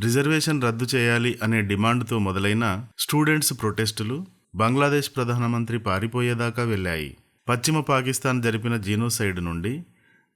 Reservation రద్దు చేయాలి అనే డిమాండ్తో మొదలైన స్టూడెంట్స్ ప్రొటెస్టులు బంగ్లాదేశ్ ప్రధానమంత్రి పారిపోయేదాకా వెళ్ళాయి. పశ్చిమ పాకిస్తాన్ జరిపిన జీనోసైడ్ నుండి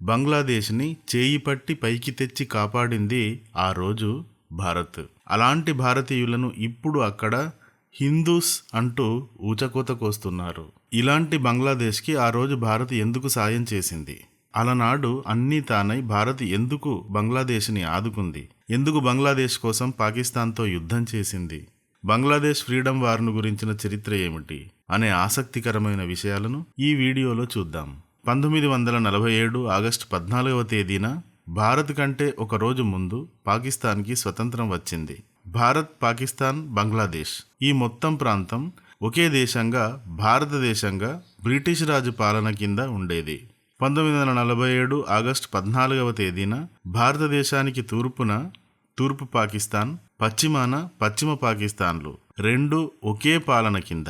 బంగ్లాదేశ్ని చేయి పట్టి పైకి తెచ్చి కాపాడింది ఆ రోజు భారత్. అలాంటి భారతీయులను ఇప్పుడు అక్కడ హిందూస్ అంటూ ఊచకోత కోస్తున్నారు. ఇలాంటి బంగ్లాదేశ్కి ఆ రోజు భారత్ ఎందుకు సాయం చేసింది? అలనాడు అన్నీ తానై భారత్ ఎందుకు బంగ్లాదేశ్ని ఆదుకుంది? ఎందుకు బంగ్లాదేశ్ కోసం పాకిస్తాన్తో యుద్ధం చేసింది? బంగ్లాదేశ్ ఫ్రీడమ్ వార్ను గురించిన చరిత్ర ఏమిటి? అనే ఆసక్తికరమైన విషయాలను ఈ వీడియోలో చూద్దాం. పంతొమ్మిది వందల నలభై ఏడు ఆగస్టు పద్నాలుగవ తేదీన భారత్ కంటే ఒక రోజు ముందు పాకిస్తాన్కి స్వతంత్రం వచ్చింది. భారత్ పాకిస్తాన్ బంగ్లాదేశ్ ఈ మొత్తం ప్రాంతం ఒకే దేశంగా భారతదేశంగా బ్రిటిష్ రాజు పాలన కింద ఉండేది. పంతొమ్మిది వందల నలభై ఏడు ఆగస్టు పద్నాలుగవ తేదీన భారతదేశానికి తూర్పున తూర్పు పాకిస్తాన్ పశ్చిమాన పశ్చిమ పాకిస్తాన్లు రెండు ఒకే పాలన కింద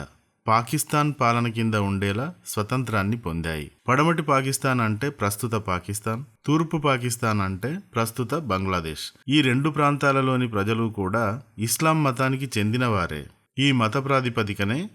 పాకిస్తాన్ పాలన కింద ఉండేలా స్వతంత్రాన్ని పొందాయి. పడమటి పాకిస్తాన్ అంటే ప్రస్తుత పాకిస్తాన్ తూర్పు పాకిస్తాన్ అంటే ప్రస్తుత బంగ్లాదేశ్. ఈ రెండు ప్రాంతాలలోని ప్రజలు కూడా ఇస్లాం మతానికి చెందినవారే. ఈ మత ప్రాతిపదికనే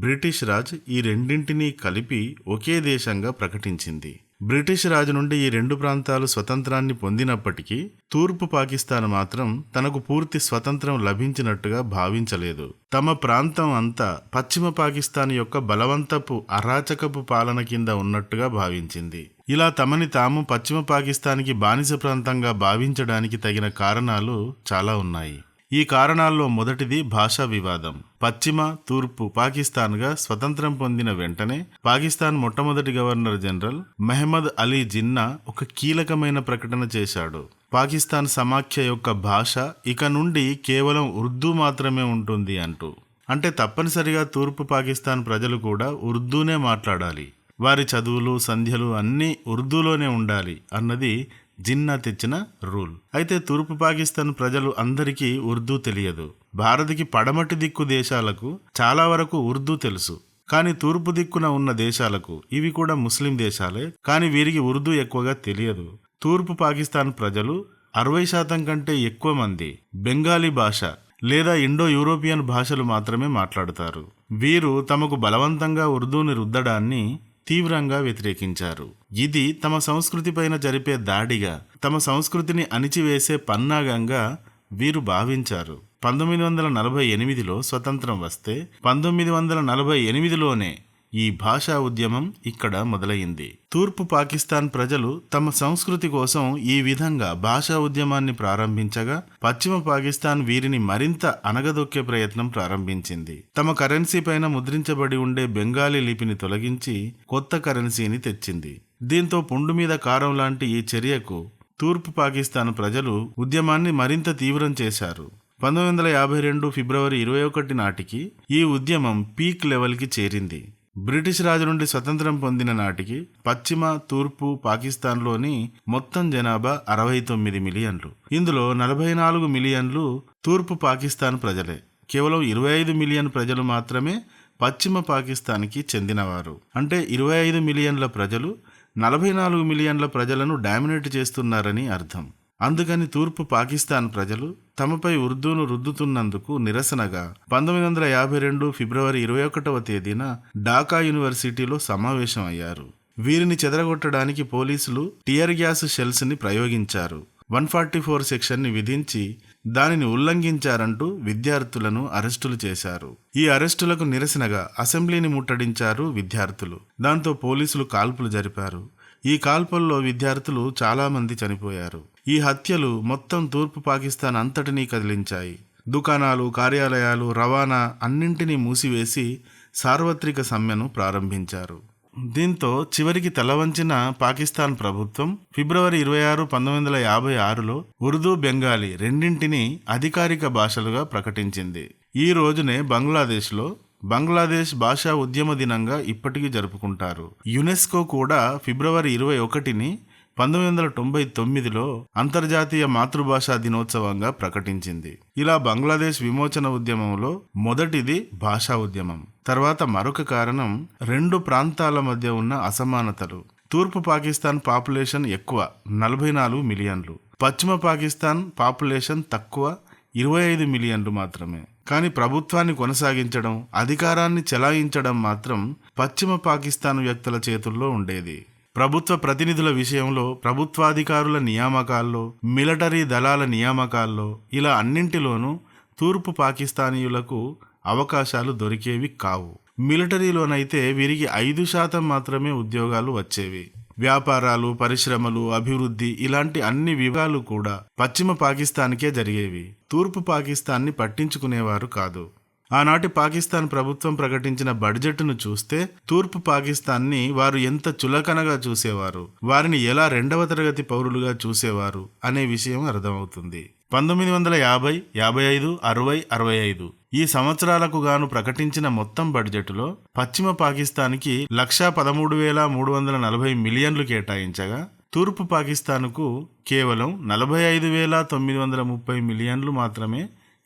బ్రిటిష్ రాజ్ ఈ రెండింటినీ కలిపి ఒకే దేశంగా ప్రకటించింది. బ్రిటిష్ రాజు నుండి ఈ రెండు ప్రాంతాలు స్వతంత్రాన్ని పొందినప్పటికీ తూర్పు పాకిస్తాన్ మాత్రం తనకు పూర్తి స్వతంత్రం లభించినట్టుగా భావించలేదు. తమ ప్రాంతం అంతా పశ్చిమ పాకిస్తాన్ యొక్క బలవంతపు అరాచకపు పాలన కింద ఉన్నట్టుగా భావించింది. ఇలా తమని తాము పశ్చిమ పాకిస్తాన్కి బానిస ప్రాంతంగా భావించడానికి తగిన కారణాలు చాలా ఉన్నాయి. ఈ కారణాల్లో మొదటిది భాషా వివాదం. పశ్చిమ తూర్పు పాకిస్తాన్గా స్వతంత్రం పొందిన వెంటనే పాకిస్తాన్ మొట్టమొదటి గవర్నర్ జనరల్ మెహమ్మద్ అలీ జిన్నా ఒక కీలకమైన ప్రకటన చేశాడు. పాకిస్తాన్ సమాఖ్య యొక్క భాష ఇక నుండి కేవలం ఉర్దూ మాత్రమే ఉంటుంది అంటూ. అంటే తప్పనిసరిగా తూర్పు పాకిస్తాన్ ప్రజలు కూడా ఉర్దూనే మాట్లాడాలి. వారి చదువులు సంధ్యలు అన్నీ ఉర్దూలోనే ఉండాలి అన్నది జిన్నా తెచ్చిన రూల్. అయితే తూర్పు పాకిస్తాన్ ప్రజలు అందరికీ ఉర్దూ తెలియదు. భారత్కి పడమటి దిక్కు దేశాలకు చాలా వరకు ఉర్దూ తెలుసు. కానీ తూర్పు దిక్కున ఉన్న దేశాలకు ఇవి కూడా ముస్లిం దేశాలే. కానీ వీరికి ఉర్దూ ఎక్కువగా తెలియదు. తూర్పు పాకిస్తాన్ ప్రజలు అరవై శాతం కంటే ఎక్కువ మంది బెంగాలీ భాష లేదా ఇండో యూరోపియన్ భాషలు మాత్రమే మాట్లాడతారు. వీరు తమకు బలవంతంగా ఉర్దూని రుద్దడాన్ని తీవ్రంగా వ్యతిరేకించారు. ఇది తమ సంస్కృతిపైన జరిపే దాడిగా తమ సంస్కృతిని అణిచివేసే పన్నాగంగా వీరు భావించారు. పంతొమ్మిది వందల నలభై ఎనిమిదిలో స్వతంత్రం వస్తే పంతొమ్మిది వందల నలభై ఎనిమిదిలోనే ఈ భాషా ఉద్యమం ఇక్కడ మొదలైంది. తూర్పు పాకిస్తాన్ ప్రజలు తమ సంస్కృతి కోసం ఈ విధంగా భాషా ఉద్యమాన్ని ప్రారంభించగా పశ్చిమ పాకిస్తాన్ వీరిని మరింత అనగదొక్కే ప్రయత్నం ప్రారంభించింది. తమ కరెన్సీ పైన ముద్రించబడి ఉండే బెంగాలీ లిపిని తొలగించి కొత్త కరెన్సీని తెచ్చింది. దీంతో పుండు మీద కారం లాంటి ఈ చర్యకు తూర్పు పాకిస్తాన్ ప్రజలు ఉద్యమాన్ని మరింత తీవ్రం చేశారు. పంతొమ్మిది వందల యాభై రెండు ఫిబ్రవరి ఇరవై ఒకటి నాటికి ఈ ఉద్యమం పీక్ లెవెల్కి చేరింది. బ్రిటిష్ రాజు నుండి స్వతంత్రం పొందిన నాటికి పశ్చిమ తూర్పు పాకిస్తాన్లోని మొత్తం జనాభా అరవై తొమ్మిది మిలియన్లు. ఇందులో నలభై నాలుగు మిలియన్లు తూర్పు పాకిస్తాన్ ప్రజలే. కేవలం ఇరవై ఐదు మిలియన్ ప్రజలు మాత్రమే పశ్చిమ పాకిస్తాన్కి చెందినవారు. అంటే ఇరవై ఐదు మిలియన్ల ప్రజలు నలభై నాలుగు మిలియన్ల ప్రజలను డామినేట్ చేస్తున్నారని అర్థం. అందుకని తూర్పు పాకిస్తాన్ ప్రజలు తమపై ఉర్దూను రుద్దుతున్నందుకు నిరసనగా పంతొమ్మిది వందల యాభై రెండు ఫిబ్రవరి ఇరవై ఒకటవ తేదీన ఢాకా యూనివర్సిటీలో సమావేశం అయ్యారు. వీరిని చెదరగొట్టడానికి పోలీసులు టియర్ గ్యాస్ షెల్స్ని ప్రయోగించారు. వన్ ఫార్టీ ఫోర్ సెక్షన్ని విధించి దానిని ఉల్లంఘించారంటూ విద్యార్థులను అరెస్టులు చేశారు. ఈ అరెస్టులకు నిరసనగా అసెంబ్లీని ముట్టడించారు విద్యార్థులు. దాంతో పోలీసులు కాల్పులు జరిపారు. ఈ కాల్పుల్లో విద్యార్థులు చాలామంది చనిపోయారు. ఈ హత్యలు మొత్తం తూర్పు పాకిస్తాన్ అంతటినీ కదిలించాయి. దుకాణాలు కార్యాలయాలు రవాణా అన్నింటినీ మూసివేసి సార్వత్రిక సమ్మెను ప్రారంభించారు. దీంతో చివరికి తలవంచిన పాకిస్తాన్ ప్రభుత్వం ఫిబ్రవరి ఇరవై ఆరు పంతొమ్మిది వందల యాభై ఆరులో ఉర్దూ బెంగాలీ రెండింటినీ అధికారిక భాషలుగా ప్రకటించింది. ఈ రోజునే బంగ్లాదేశ్లో బంగ్లాదేశ్ భాషా ఉద్యమ దినంగా ఇప్పటికీ జరుపుకుంటారు. యునెస్కో కూడా ఫిబ్రవరి ఇరవై ఒకటిని పంతొమ్మిది వందల తొంభై తొమ్మిదిలో అంతర్జాతీయ మాతృభాషా దినోత్సవంగా ప్రకటించింది. ఇలా బంగ్లాదేశ్ విమోచన ఉద్యమంలో మొదటిది భాషా ఉద్యమం. తర్వాత మరొక కారణం రెండు ప్రాంతాల మధ్య ఉన్న అసమానతలు. తూర్పు పాకిస్తాన్ పాపులేషన్ ఎక్కువ నలభై నాలుగు మిలియన్లు. పశ్చిమ పాకిస్తాన్ పాపులేషన్ తక్కువ ఇరవై ఐదు మిలియన్లు మాత్రమే. కానీ ప్రభుత్వాన్ని కొనసాగించడం అధికారాన్ని చెలాయించడం మాత్రం పశ్చిమ పాకిస్తాన్ వ్యక్తుల చేతుల్లో ఉండేది. ప్రభుత్వ ప్రతినిధుల విషయంలో ప్రభుత్వాధికారుల నియామకాల్లో మిలిటరీ దళాల నియామకాల్లో ఇలా అన్నింటిలోనూ తూర్పు పాకిస్తానీయులకు అవకాశాలు దొరికేవి కావు. మిలిటరీలోనైతే వీరికి ఐదు శాతం మాత్రమే ఉద్యోగాలు వచ్చేవి. వ్యాపారాలు పరిశ్రమలు అభివృద్ధి ఇలాంటి అన్ని విభాగాలు కూడా పశ్చిమ పాకిస్తాన్కే జరిగేవి. తూర్పు పాకిస్తాన్ని పట్టించుకునేవారు కాదు. ఆనాటి పాకిస్తాన్ ప్రభుత్వం ప్రకటించిన బడ్జెట్ను చూస్తే తూర్పు పాకిస్తాన్ని వారు ఎంత చులకనగా చూసేవారు వారిని ఎలా రెండవ తరగతి పౌరులుగా చూసేవారు అనే విషయం అర్థమవుతుంది. పంతొమ్మిది వందల యాభై యాభై ఐదు అరవై అరవై ఐదు ఈ సంవత్సరాలకు గాను ప్రకటించిన మొత్తం బడ్జెటులో పశ్చిమ పాకిస్తాన్కి లక్షా పదమూడు వేల మూడు వందల నలభై మిలియన్లు కేటాయించగా తూర్పు పాకిస్తాన్కు కేవలం నలభై ఐదు వేల తొమ్మిది వందల ముప్పై మిలియన్లు మాత్రమే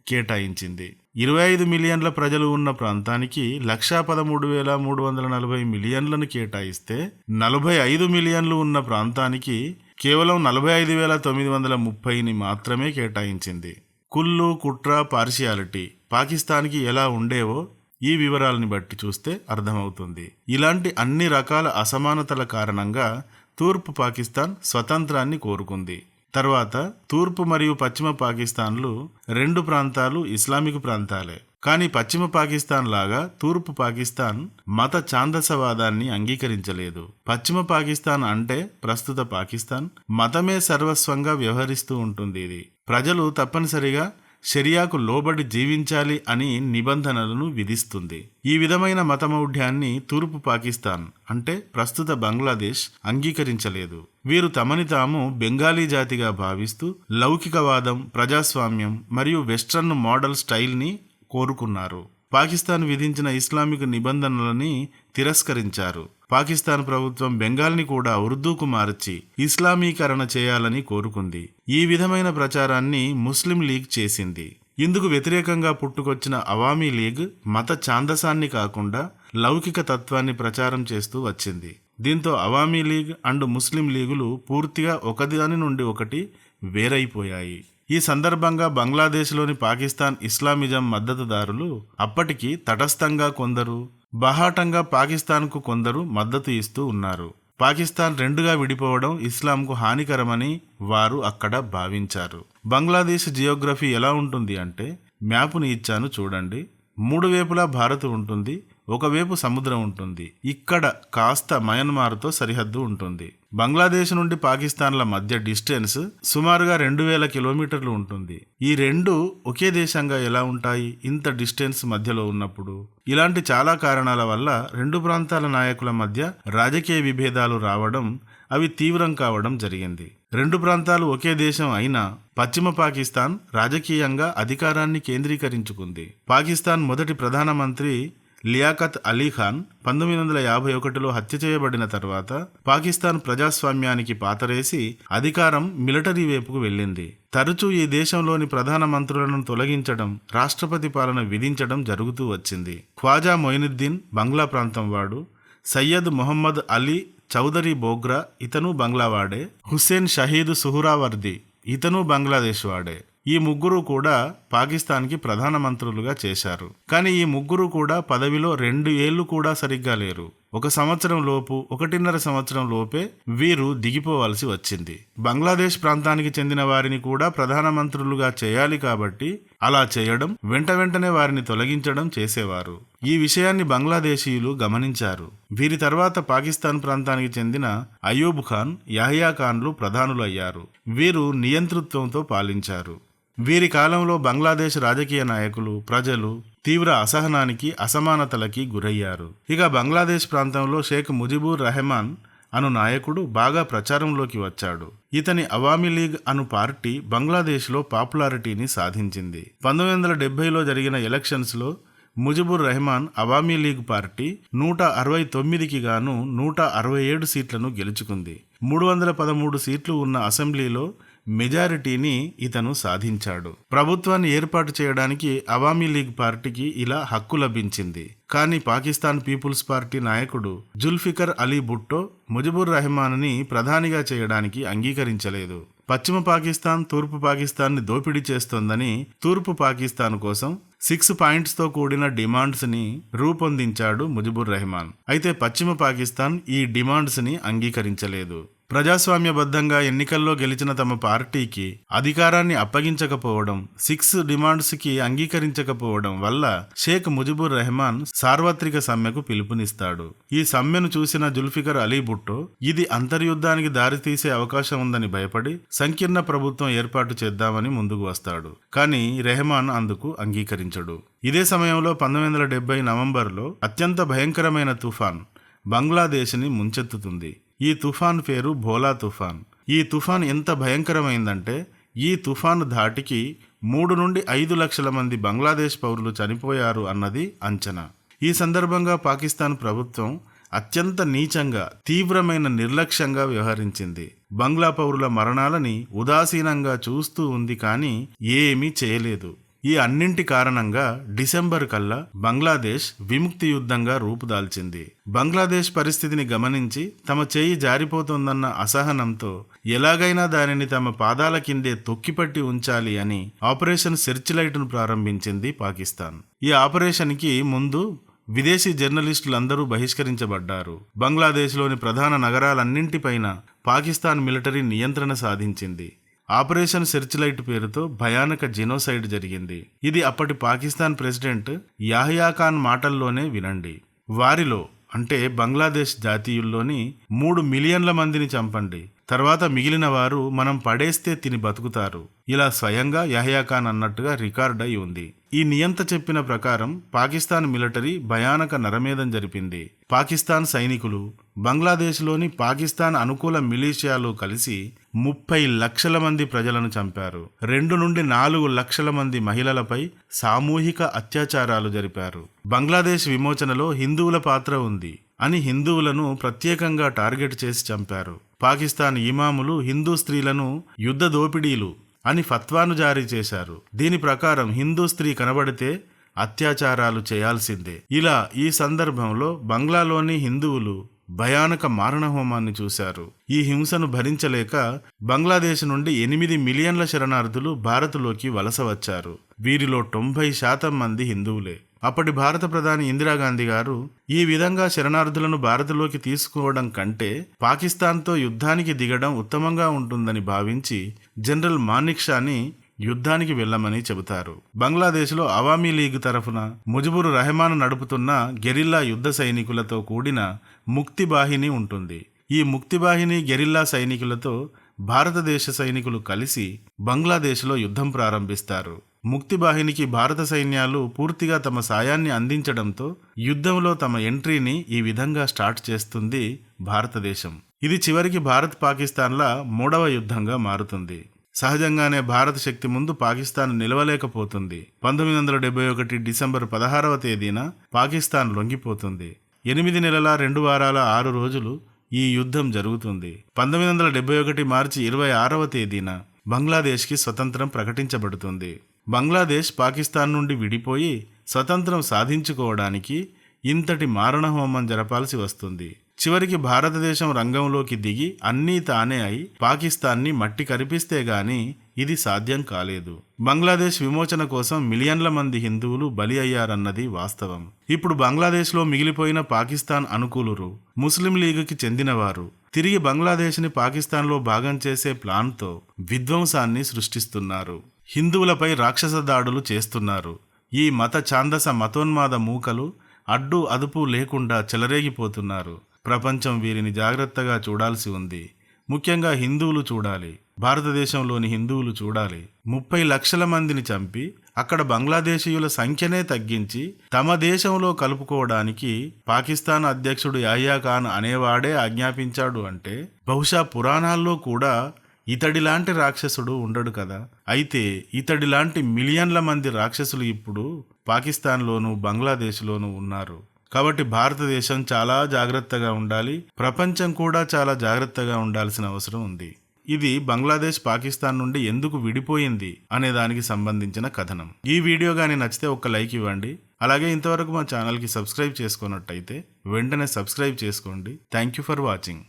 కేటాయించింది. ఇరవై ఐదు మిలియన్ల ప్రజలు ఉన్న ప్రాంతానికి లక్షా పదమూడు వేల మూడు వందల నలభై మిలియన్లను కేటాయిస్తే నలభై ఐదు మిలియన్లు ఉన్న ప్రాంతానికి కేవలం నలభై ఐదు వేల తొమ్మిది వందల ముప్పైని మాత్రమే కేటాయించింది. కుళ్ళు కుట్ర పార్షియాలిటీ పాకిస్తాన్కి ఎలా ఉండేవో ఈ వివరాలని బట్టి చూస్తే అర్థమవుతుంది. ఇలాంటి అన్ని రకాల అసమానతల కారణంగా తూర్పు పాకిస్తాన్ స్వతంత్రాన్ని కోరుకుంది. తర్వాత తూర్పు మరియు పశ్చిమ పాకిస్తాన్లు రెండు ప్రాంతాలు ఇస్లామిక్ ప్రాంతాలే. కానీ పశ్చిమ పాకిస్తాన్ లాగా తూర్పు పాకిస్తాన్ మత ఛాందసవాదాన్ని అంగీకరించలేదు. పశ్చిమ పాకిస్తాన్ అంటే ప్రస్తుత పాకిస్తాన్ మతమే సర్వస్వంగా వ్యవహరిస్తూ ఉంటుంది ఇది. ప్రజలు తప్పనిసరిగా షరియాకు లోబడి జీవించాలి అని నిబంధనలను విధిస్తుంది. ఈ విధమైన మతమౌఢ్యాన్ని తూర్పు పాకిస్తాన్ అంటే ప్రస్తుత బంగ్లాదేశ్ అంగీకరించలేదు. వీరు తమని తాము బెంగాలీ జాతిగా భావిస్తూ లౌకికవాదం ప్రజాస్వామ్యం మరియు వెస్ట్రన్ మోడల్ స్టైల్ని కోరుకున్నారు. పాకిస్తాన్ విధించిన ఇస్లామిక్ నిబంధనలని తిరస్కరించారు. పాకిస్తాన్ ప్రభుత్వం బెంగాల్ని కూడా ఉర్దూకు మార్చి ఇస్లామీకరణ చేయాలని కోరుకుంది. ఈ విధమైన ప్రచారాన్ని ముస్లిం లీగ్ చేసింది. ఇందుకు వ్యతిరేకంగా పుట్టుకొచ్చిన అవామీ లీగ్ మత ఛాందసాన్ని కాకుండా లౌకిక తత్వాన్ని ప్రచారం చేస్తూ వచ్చింది. దీంతో అవామీ లీగ్ అండ్ ముస్లిం లీగులు పూర్తిగా ఒకదాని నుండి ఒకటి వేరైపోయాయి. ఈ సందర్భంగా బంగ్లాదేశ్లోని పాకిస్తాన్ ఇస్లామిజం మద్దతుదారులు అప్పటికి తటస్థంగా కొందరు బహాటంగా పాకిస్తాన్కు కొందరు మద్దతు ఇస్తూ ఉన్నారు. పాకిస్తాన్ రెండుగా విడిపోవడం ఇస్లాంకు హానికరమని వారు అక్కడ భావించారు. బంగ్లాదేశ్ జియోగ్రఫీ ఎలా ఉంటుంది అంటే మ్యాప్ని ఇచ్చాను చూడండి. మూడు వైపులా భారత్ ఉంటుంది. ఒకవైపు సముద్రం ఉంటుంది. ఇక్కడ కాస్త మయన్మార్తో సరిహద్దు ఉంటుంది. బంగ్లాదేశ్ నుండి పాకిస్తాన్ల మధ్య డిస్టెన్స్ సుమారుగా రెండు వేల కిలోమీటర్లు ఉంటుంది. ఈ రెండు ఒకే దేశంగా ఎలా ఉంటాయి? ఇంత డిస్టెన్స్ మధ్యలో ఉన్నప్పుడు. ఇలాంటి చాలా కారణాల వల్ల రెండు ప్రాంతాల నాయకుల మధ్య రాజకీయ విభేదాలు రావడం అవి తీవ్రం కావడం జరిగింది. రెండు ప్రాంతాలు ఒకే దేశం అయినా పశ్చిమ పాకిస్తాన్ రాజకీయంగా అధికారాన్ని కేంద్రీకరించుకుంది. పాకిస్తాన్ మొదటి ప్రధానమంత్రి లియాఖత్ అలీ ఖాన్ పంతొమ్మిది వందల యాభై ఒకటిలో హత్య చేయబడిన తర్వాత పాకిస్తాన్ ప్రజాస్వామ్యానికి పాతరేసి అధికారం మిలిటరీ వైపుకు వెళ్ళింది. తరచూ ఈ దేశంలోని ప్రధాన మంత్రులను తొలగించడం రాష్ట్రపతి పాలన విధించడం జరుగుతూ వచ్చింది. ఖ్వాజా మొయినుద్దీన్ బంగ్లా ప్రాంతం వాడు సయ్యద్ మొహమ్మద్ అలీ చౌదరి బోగ్రా ఇతను బంగ్లావాడే హుస్సేన్ షహీద్ సుహురావర్ది ఇతను బంగ్లాదేశ్ వాడే. ఈ ముగ్గురు కూడా పాకిస్తాన్కి ప్రధానమంత్రులుగా చేశారు. కానీ ఈ ముగ్గురు కూడా పదవిలో రెండు ఏళ్ళు కూడా సరిగ్గా లేరు. ఒక సంవత్సరం లోపు ఒకటిన్నర సంవత్సరం లోపే వీరు దిగిపోవాల్సి వచ్చింది. బంగ్లాదేశ్ ప్రాంతానికి చెందిన వారిని కూడా ప్రధానమంత్రులుగా చేయాలి కాబట్టి అలా చేయడం వెంట వెంటనే వారిని తొలగించడం చేసేవారు. ఈ విషయాన్ని బంగ్లాదేశీయులు గమనించారు. వీరి తర్వాత పాకిస్తాన్ ప్రాంతానికి చెందిన అయూబ్ ఖాన్ యాహియా ఖాన్లు ప్రధానులయ్యారు. వీరు నియంతృత్వంతో పాలించారు. వీరి కాలంలో బంగ్లాదేశ్ రాజకీయ నాయకులు ప్రజలు తీవ్ర అసహనానికి అసమానతలకి గురయ్యారు. ఇక బంగ్లాదేశ్ ప్రాంతంలో షేక్ ముజిబుర్ రెహమాన్ అను నాయకుడు బాగా ప్రచారంలోకి వచ్చాడు. ఇతని అవామీ లీగ్ అను పార్టీ బంగ్లాదేశ్లో పాపులారిటీని సాధించింది. పంతొమ్మిది వందల డెబ్బైలో జరిగిన ఎలక్షన్స్లో ముజిబుర్ రెహమాన్ అవామీ లీగ్ పార్టీ నూట అరవై తొమ్మిదికి గాను నూట అరవై ఏడు సీట్లను గెలుచుకుంది. మూడు వందల పదమూడు సీట్లు ఉన్న అసెంబ్లీలో మెజారిటీని ఇతను సాధించాడు. ప్రభుత్వాన్ని ఏర్పాటు చేయడానికి అవామీ లీగ్ పార్టీకి ఇలా హక్కు లభించింది. కానీ పాకిస్తాన్ పీపుల్స్ పార్టీ నాయకుడు జుల్ఫికర్ అలీ భుట్టో ముజిబుర్ రెహమాన్ని ప్రధానిగా చేయడానికి అంగీకరించలేదు. పశ్చిమ పాకిస్తాన్ తూర్పు పాకిస్తాన్ని దోపిడీ చేస్తోందని తూర్పు పాకిస్తాన్ కోసం సిక్స్ పాయింట్స్తో కూడిన డిమాండ్స్ని రూపొందించాడు ముజిబుర్ రెహమాన్. అయితే పశ్చిమ పాకిస్తాన్ ఈ డిమాండ్స్ని అంగీకరించలేదు. ప్రజాస్వామ్యబద్ధంగా ఎన్నికల్లో గెలిచిన తమ పార్టీకి అధికారాన్ని అప్పగించకపోవడం సిక్స్ డిమాండ్స్కి అంగీకరించకపోవడం వల్ల షేక్ ముజిబుర్ రెహమాన్ సార్వత్రిక సమ్మెకు పిలుపునిస్తాడు. ఈ సమ్మెను చూసిన జుల్ఫికర్ అలీ భుట్టో ఇది అంతర్యుద్ధానికి దారితీసే అవకాశం ఉందని భయపడి సంకీర్ణ ప్రభుత్వం ఏర్పాటు చేద్దామని ముందుకు వస్తాడు. కానీ రెహమాన్ అందుకు అంగీకరించడు. ఇదే సమయంలో పంతొమ్మిది వందల డెబ్బై నవంబర్లో అత్యంత భయంకరమైన తుఫాన్ బంగ్లాదేశ్ని ముంచెత్తుతుంది. ఈ తుఫాన్ పేరు భోలా తుఫాన్. ఈ తుఫాన్ ఎంత భయంకరమైందంటే ఈ తుఫాను ధాటికి మూడు నుండి ఐదు లక్షల మంది బంగ్లాదేశ్ పౌరులు చనిపోయారు అన్నది అంచనా. ఈ సందర్భంగా పాకిస్తాన్ ప్రభుత్వం అత్యంత నీచంగా తీవ్రమైన నిర్లక్ష్యంగా వ్యవహరించింది. బంగ్లా పౌరుల మరణాలని ఉదాసీనంగా చూస్తూ ఉంది కానీ ఏమీ చేయలేదు. ఈ అన్నింటి కారణంగా డిసెంబర్ కల్లా బంగ్లాదేశ్ విముక్తి యుద్ధంగా రూపుదాల్చింది. బంగ్లాదేశ్ పరిస్థితిని గమనించి తమ చేయి జారిపోతోందన్న అసహనంతో ఎలాగైనా దానిని తమ పాదాల కిందే తొక్కిపట్టి ఉంచాలి అని ఆపరేషన్ సెర్చ్ లైట్ను ప్రారంభించింది పాకిస్తాన్. ఈ ఆపరేషన్కి ముందు విదేశీ జర్నలిస్టులందరూ బహిష్కరించబడ్డారు. బంగ్లాదేశ్లోని ప్రధాన నగరాలన్నింటిపైన పాకిస్తాన్ మిలిటరీ నియంత్రణ సాధించింది. ఆపరేషన్ సెర్చ్ లైట్ పేరుతో భయానక జెనోసైడ్ జరిగింది. ఇది అప్పటి పాకిస్తాన్ ప్రెసిడెంట్ యాహియా ఖాన్ మాటల్లోనే వినండి. వారిలో అంటే బంగ్లాదేశ్ జాతీయుల్లోని మూడు మిలియన్ల మందిని చంపండి. తర్వాత మిగిలిన వారు మనం పడేస్తే తిని బతుకుతారు. ఇలా స్వయంగా యహయా ఖాన్ అన్నట్టుగా రికార్డ్ అయి ఉంది. ఈ నియంత చెప్పిన ప్రకారం పాకిస్తాన్ మిలిటరీ భయానక నరమేధం జరిపింది. పాకిస్తాన్ సైనికులు బంగ్లాదేశ్లోని పాకిస్తాన్ అనుకూల మిలీషియాలు కలిసి ముప్పై లక్షల మంది ప్రజలను చంపారు. రెండు నుండి నాలుగు లక్షల మంది మహిళలపై సామూహిక అత్యాచారాలు జరిపారు. బంగ్లాదేశ్ విమోచనలో హిందువుల పాత్ర ఉంది అని హిందువులను ప్రత్యేకంగా టార్గెట్ చేసి చంపారు. పాకిస్తాన్ ఇమాములు హిందూ స్త్రీలను యుద్ధ దోపిడీలు అని ఫత్వాను జారీ చేశారు. దీని ప్రకారం హిందూ స్త్రీ కనబడితే అత్యాచారాలు చేయాల్సిందే. ఇలా ఈ సందర్భంలో బంగ్లాలోని హిందువులు భయానక మారణహోమాన్ని చూశారు. ఈ హింసను భరించలేక బంగ్లాదేశ్ నుండి ఎనిమిది మిలియన్ల శరణార్థులు భారత్లోకి వలస వచ్చారు. వీరిలో తొంభై శాతం మంది హిందువులే. అప్పటి భారత ప్రధాని ఇందిరాగాంధీ గారు ఈ విధంగా శరణార్థులను భారత్లోకి తీసుకోవడం కంటే పాకిస్తాన్తో యుద్ధానికి దిగడం ఉత్తమంగా ఉంటుందని భావించి జనరల్ మానిక్ షాని యుద్ధానికి వెళ్ళమని చెబుతారు. బంగ్లాదేశ్లో అవామీ లీగ్ తరఫున ముజిబుర్ రెహమాన్ నడుపుతున్న గెరిల్లా యుద్ధ సైనికులతో కూడిన ముక్తి బాహిని ఉంటుంది. ఈ ముక్తి బాహిని గెరిల్లా సైనికులతో భారతదేశ సైనికులు కలిసి బంగ్లాదేశ్లో యుద్ధం ప్రారంభిస్తారు. ముక్తి బాహినికి భారత సైన్యాలు పూర్తిగా తమ సాయాన్ని అందించడంతో యుద్ధంలో తమ ఎంట్రీని ఈ విధంగా స్టార్ట్ చేస్తుంది భారతదేశం. ఇది చివరికి భారత్ పాకిస్తాన్ల మూడవ యుద్ధంగా మారుతుంది. సహజంగానే భారత శక్తి ముందు పాకిస్తాన్ నిలవలేకపోతుంది. పంతొమ్మిది వందల డెబ్బై ఒకటి డిసెంబర్ పదహారవ తేదీన పాకిస్తాన్ లొంగిపోతుంది. ఎనిమిది నెలల రెండు వారాల ఆరు రోజులు ఈ యుద్ధం జరుగుతుంది. పంతొమ్మిది వందల డెబ్బై ఒకటి మార్చి ఇరవై ఆరవ తేదీన బంగ్లాదేశ్కి స్వతంత్రం ప్రకటించబడుతుంది. బంగ్లాదేశ్ పాకిస్తాన్ నుండి విడిపోయి స్వతంత్రం సాధించుకోవడానికి ఇంతటి మారణహోమం జరపాల్సి వస్తుంది. చివరికి భారతదేశం రంగంలోకి దిగి అన్నీ తానే అయి పాకిస్తాన్ని మట్టి కరిపిస్తే గాని ఇది సాధ్యం కాలేదు. బంగ్లాదేశ్ విమోచన కోసం మిలియన్ల మంది హిందువులు బలి అయ్యారన్నది వాస్తవం. ఇప్పుడు బంగ్లాదేశ్లో మిగిలిపోయిన పాకిస్తాన్ అనుకూలురు ముస్లిం లీగ్కి చెందినవారు తిరిగి బంగ్లాదేశ్ని పాకిస్తాన్లో భాగం చేసే ప్లాన్తో విధ్వంసాన్ని సృష్టిస్తున్నారు. హిందువులపై రాక్షస దాడులు చేస్తున్నారు. ఈ మత ఛాందస మతోన్మాద మూకలు అడ్డు అదుపు లేకుండా చెలరేగిపోతున్నారు. ప్రపంచం వీరిని జాగ్రత్తగా చూడాల్సి ఉంది. ముఖ్యంగా హిందువులు చూడాలి. భారతదేశంలోని హిందువులు చూడాలి. ముప్పై లక్షల మందిని చంపి అక్కడ బంగ్లాదేశీయుల సంఖ్యనే తగ్గించి తమ దేశంలో కలుపుకోవడానికి పాకిస్తాన్ అధ్యక్షుడు యాయా ఖాన్ అనేవాడే ఆజ్ఞాపించాడు అంటే బహుశా పురాణాల్లో కూడా ఇతడిలాంటి రాక్షసుడు ఉండడు కదా. అయితే ఇతడిలాంటి మిలియన్ల మంది రాక్షసులు ఇప్పుడు పాకిస్తాన్లోను బంగ్లాదేశ్లోనూ ఉన్నారు. కాబట్టి భారతదేశం చాలా జాగ్రత్తగా ఉండాలి. ప్రపంచం కూడా చాలా జాగ్రత్తగా ఉండాల్సిన అవసరం ఉంది. ఇది బంగ్లాదేశ్ పాకిస్తాన్ నుండి ఎందుకు విడిపోయింది అనే దానికి సంబంధించిన కథనం. ఈ వీడియో కానీ నచ్చితే ఒక లైక్ ఇవ్వండి. అలాగే ఇంతవరకు మా ఛానల్కి సబ్స్క్రైబ్ చేసుకున్నట్టయితే వెంటనే సబ్స్క్రైబ్ చేసుకోండి. Thank you for watching.